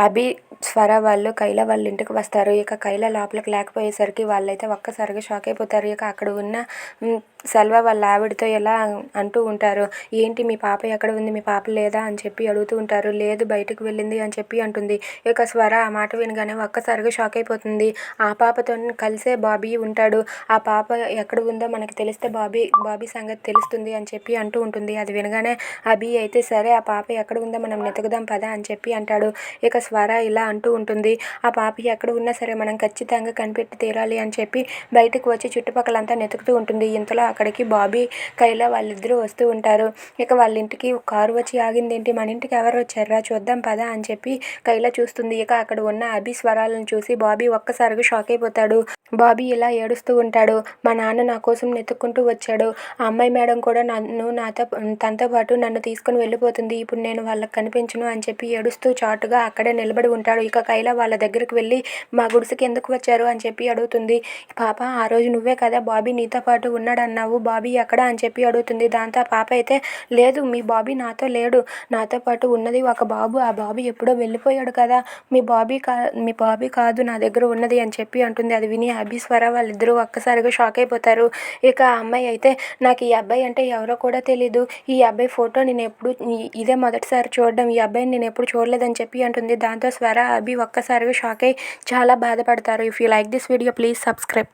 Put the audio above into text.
అభి స్వర వాళ్ళు కైల వాళ్ళ ఇంటికి వస్తారు. ఇక కైల లోపలికి లేకపోయేసరికి వాళ్ళైతే ఒక్కసారిగా షాక్ అయిపోతారు. ఇక అక్కడ ఉన్న సెల్వ వాళ్ళ ఆవిడతో ఎలా అంటూ ఉంటారు ఏంటి మీ పాప ఎక్కడ ఉంది? మీ పాప లేదా? అని చెప్పి అడుగుతూ ఉంటారు. లేదు బయటకు వెళ్ళింది అని చెప్పి అంటుంది. ఇక స్వర ఆ మాట వినగానే ఒక్కసారిగా షాక్ అయిపోతుంది. ఆ పాపతో కలిసే బాబీ ఉంటాడు. ఆ పాప ఎక్కడ ఉందో మనకి తెలిస్తే బాబీ బాబీ సంగతి తెలుస్తుంది అని చెప్పి అంటూ ఉంటుంది. అది వినగానే అభి అయితే సరే ఆ పాప ఎక్కడ ఉందో మనం వెతుకుదాం పదా అని చెప్పి అంటాడు. ఇక స్వర ఇలా అంటూ ఉంటుంది. ఆ పాప ఎక్కడ ఉన్నా సరే మనం ఖచ్చితంగా కనిపెట్టి తీరాలి అని చెప్పి బయటకు వచ్చి చుట్టుపక్కలంతా వెతుకుతూ ఉంటుంది. ఇంతలో అక్కడికి బాబీ కైలా వాళ్ళిద్దరూ వస్తూ ఉంటారు. ఇక వాళ్ళ ఇంటికి ఒక కారు వచ్చి ఆగింది ఏంటి మన ఇంటికి ఎవరు వచ్చారా చూద్దాం పదా అని చెప్పి కైలా చూస్తుంది. ఇక అక్కడ ఉన్న అభి స్వరాలను చూసి బాబీ ఒక్కసారిగా షాక్ అయిపోతాడు. బాబీ ఇలా ఏడుస్తూ ఉంటాడు. మా నాన్న నా కోసం నెతుక్కుంటూ వచ్చాడు. ఆ అమ్మాయి మేడం కూడా నన్ను నాతో తనతో పాటు నన్ను తీసుకుని వెళ్ళిపోతుంది. ఇప్పుడు నేను వాళ్ళకి కనిపించను అని చెప్పి ఏడుస్తూ చాటుగా అక్కడే నిలబడి ఉంటాడు. ఇక కైలా వాళ్ళ దగ్గరికి వెళ్ళి మా గుడిసెకి ఎందుకు వచ్చారు? అని చెప్పి అడుగుతుంది. పాప ఆ రోజు నువ్వే కదా బాబీ నీతో పాటు ఉన్నాడన్నావు బాబీ ఎక్కడ? అని చెప్పి అడుగుతుంది. దాంతో ఆ పాప అయితే లేదు మీ బాబీ నాతో లేడు. నాతో పాటు ఉన్నది ఒక బాబు. ఆ బాబు ఎప్పుడో వెళ్ళిపోయాడు కదా. మీ బాబీ కా మీ బాబీ కాదు నా దగ్గర ఉన్నది అని చెప్పి అంటుంది. అది విని అభి స్వర వాళ్ళిద్దరూ ఒక్కసారిగా షాక్ అయిపోతారు. ఇక ఆ అమ్మాయి అయితే నాకు ఈ అబ్బాయి అంటే ఎవరో కూడా తెలీదు. ఈ అబ్బాయి ఫోటో నేను ఎప్పుడు ఇదే మొదటిసారి చూడడం. ఈ అబ్బాయిని నేను ఎప్పుడు చూడలేదని చెప్పి అంటుంది. దాంతో స్వర అభి ఒక్కసారిగా షాక్ అయ్యి చాలా బాధపడతారు. If you like this video please subscribe